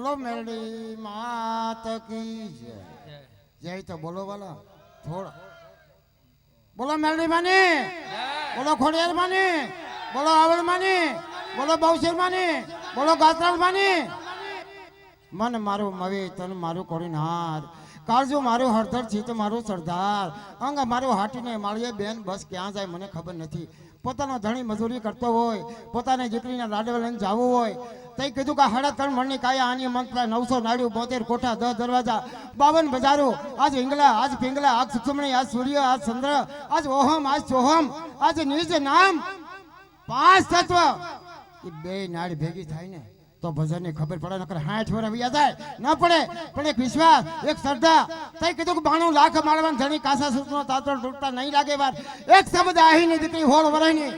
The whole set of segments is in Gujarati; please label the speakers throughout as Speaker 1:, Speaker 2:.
Speaker 1: બોલો મેરડી માત કી જય. જય તો બોલો વાલા, થોડા. બોલો મેરડી માની, બોલો ખોડિયાર માની, બોલો આવડ માની, બોલો બહુશેર માની, બોલો ગાત્રાળ માની. મન મારું મવે, તન મારું કોડીનાર. કાળજો મારું હળદર તો મારું સરદાર. અંગ મારું હાટીને માળીએ બેન, બસ ક્યાં જાય મને ખબર નથી. પોતાનો ધણી મજૂરી કરતો હોય, પોતાની જીતરીના લાડવા લઈને જવું હોય તઈ કીધું કે સાડા ત્રણ મણની કાયા આની મંત્ર નવસો નાડ્યું બોતેર કોઠા, દસ દરવાજા, બાવન બજારો. આજ હિંગલા આજ પિંગલા આજ સુખમણી, આજ સૂર્ય, આજ ચંદ્ર, આજ ઓહમ, આજ સોહમ આજ નિજ નામ. પાંચ તત્વ. એ બે નાડ ભેગી થાય ને તો ભજનની ખબર પડે, નકર હાઠ વર વ્યા જાય. ન પડે, પણ એક વિશ્વાસ, એક શ્રદ્ધા. તઈ કીધું કે બાણું લાખ માળવાન ધણી કાસા સુતનો તાતર તૂટતા નહીં લાગે વાર. એક શબ્દ આહીની દીકરી હોળ વરાઈની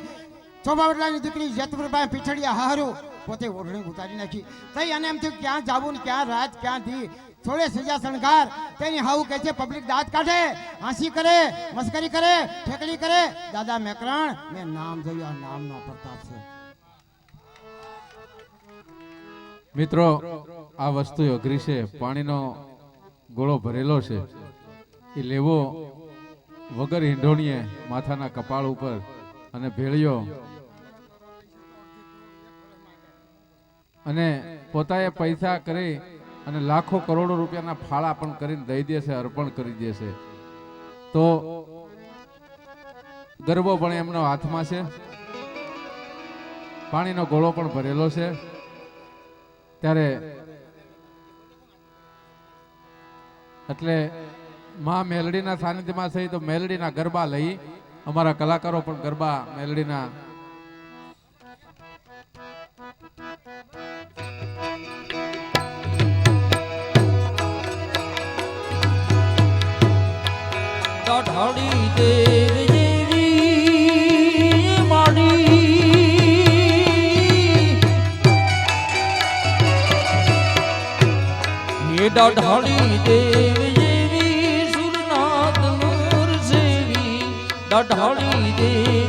Speaker 1: ચોબાવટલાની દીકરી જેતપુરભાઈ પીછડિયા હારું પોતે ઓઢણી ઉતારી નાખી. તઈ અને એમ થયું ક્યાં જાવું ને ક્યાં રાત ક્યાં થી થોડે સજા શણગાર. તેની હાઉ કહે છે, પબ્લિક દાંત કાઢે, હાંસી કરે, મસ્કરી કરે, ઠેકડી કરે. દાદા મેકરણ, મેં નામ જોયું, આ નામનો પ્રતાપ છે.
Speaker 2: મિત્રો, આ વસ્તુ અઘરી છે. પાણીનો ગોળો ભરેલો છે. એ લેવો વગર હિંડોણીએ માથાના કપાળ ઉપર અને ભેળિયો અને પોતાએ પૈસા કરી અને લાખો કરોડો રૂપિયાના ફાળા પણ કરીને દઈ દેશે અર્પણ કરી દેશે તો ગરબો પણ એમનો હાથમાં છે. પાણીનો ગોળો પણ ભરેલો છે. ત્યારે એટલે મા મેલડીના સાનિધ્યમાં થઈ તો મેલડીના ગરબા લઈ અમારા કલાકારો પણ ગરબા મેલડીના
Speaker 3: એ દાઢાડી દેવ જેવી સુરનાથ મોર સેવી દાઢાડી દેવ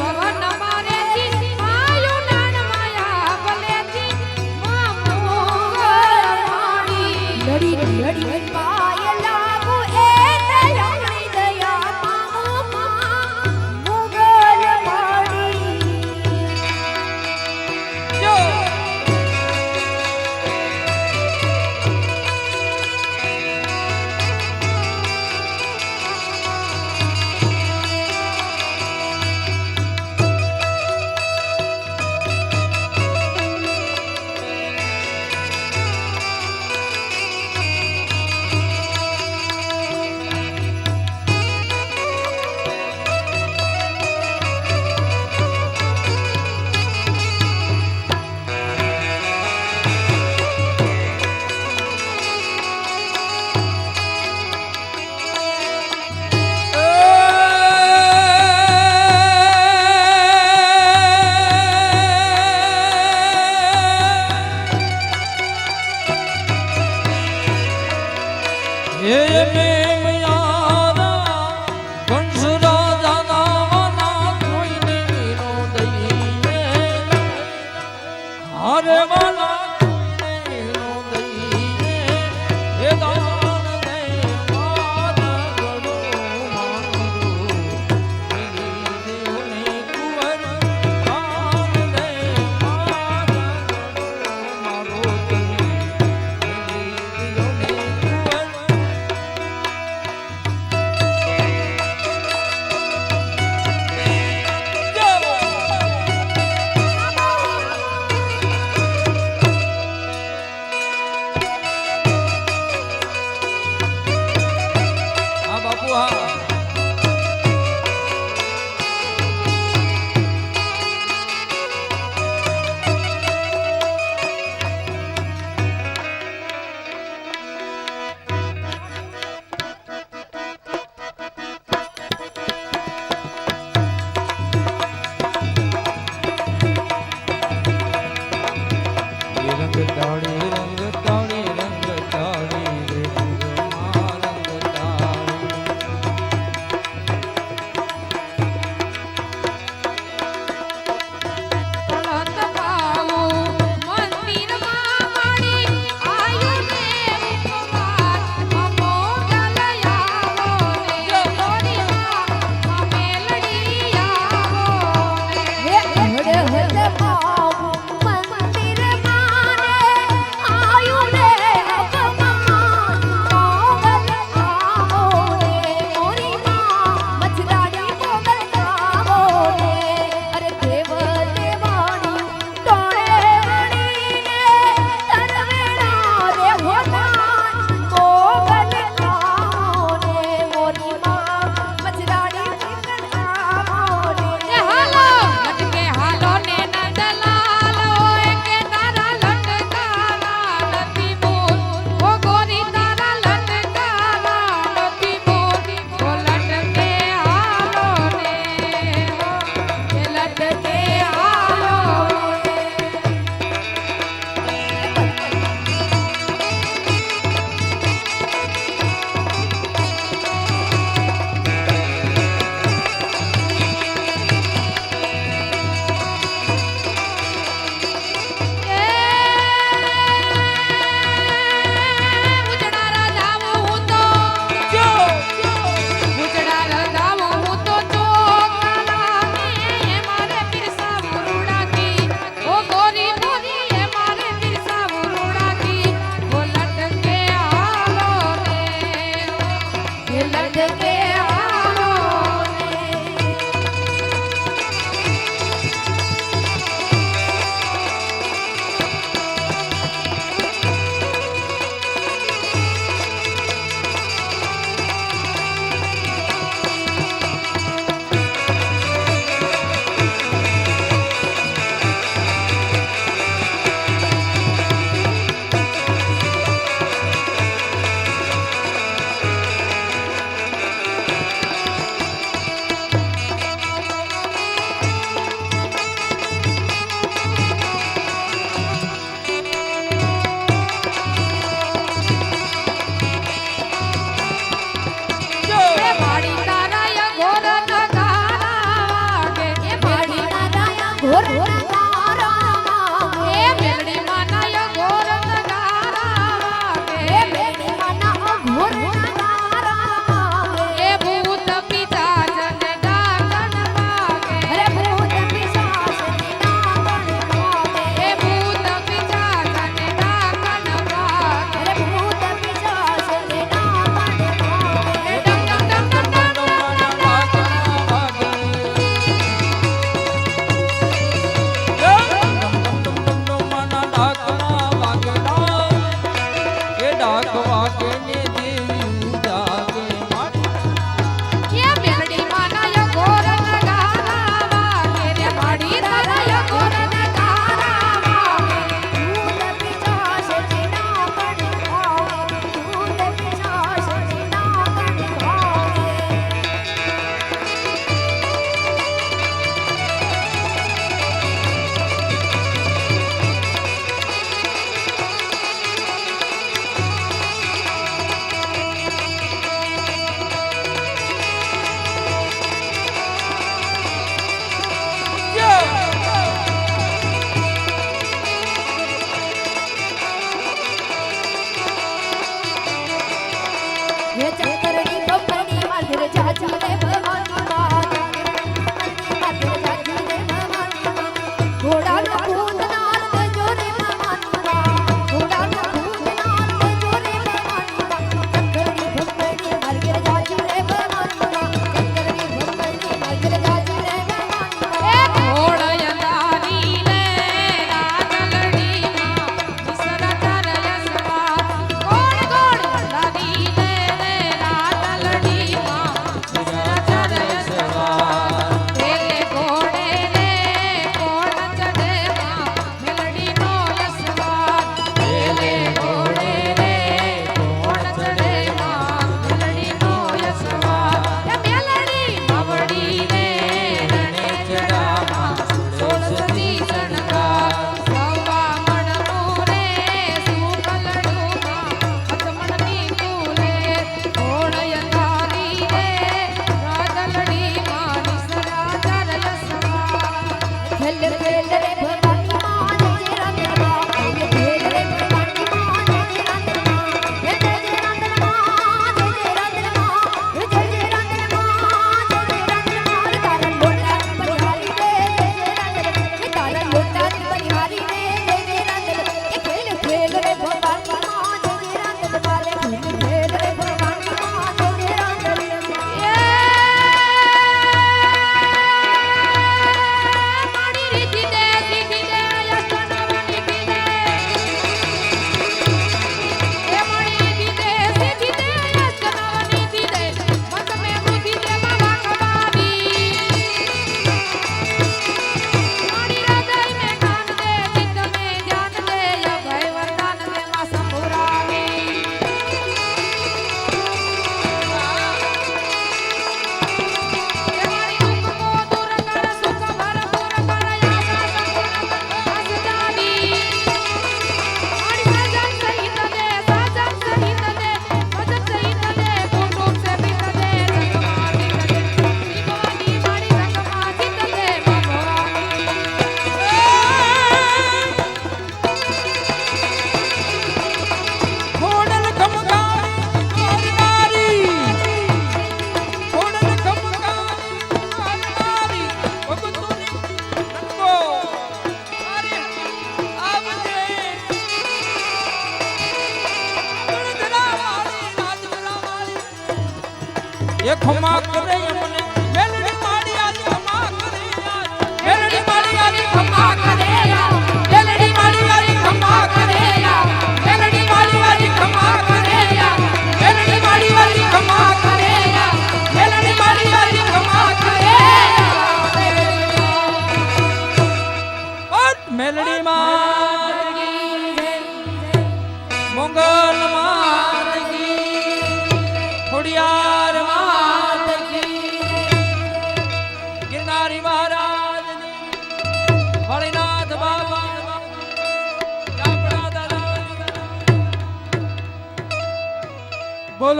Speaker 4: માં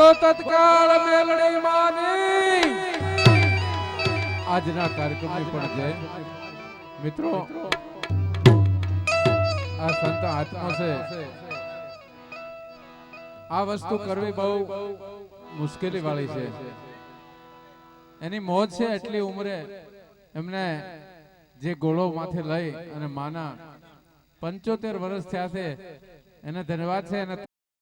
Speaker 2: બોલો તત્કાળ મેલડી માની. આજના કાર્યક્રમની પણ જય. મિત્રો, આ સંત આત્મા છે. આ વસ્તુ કરવી બહુ મુશ્કેલી વાળી છે. એની મોજ છે એટલી ઉંમરે એમને જે ગોળો માથે લઈ અને માના પંચોતેર વર્ષ થયા છે. એને ધન્યવાદ છે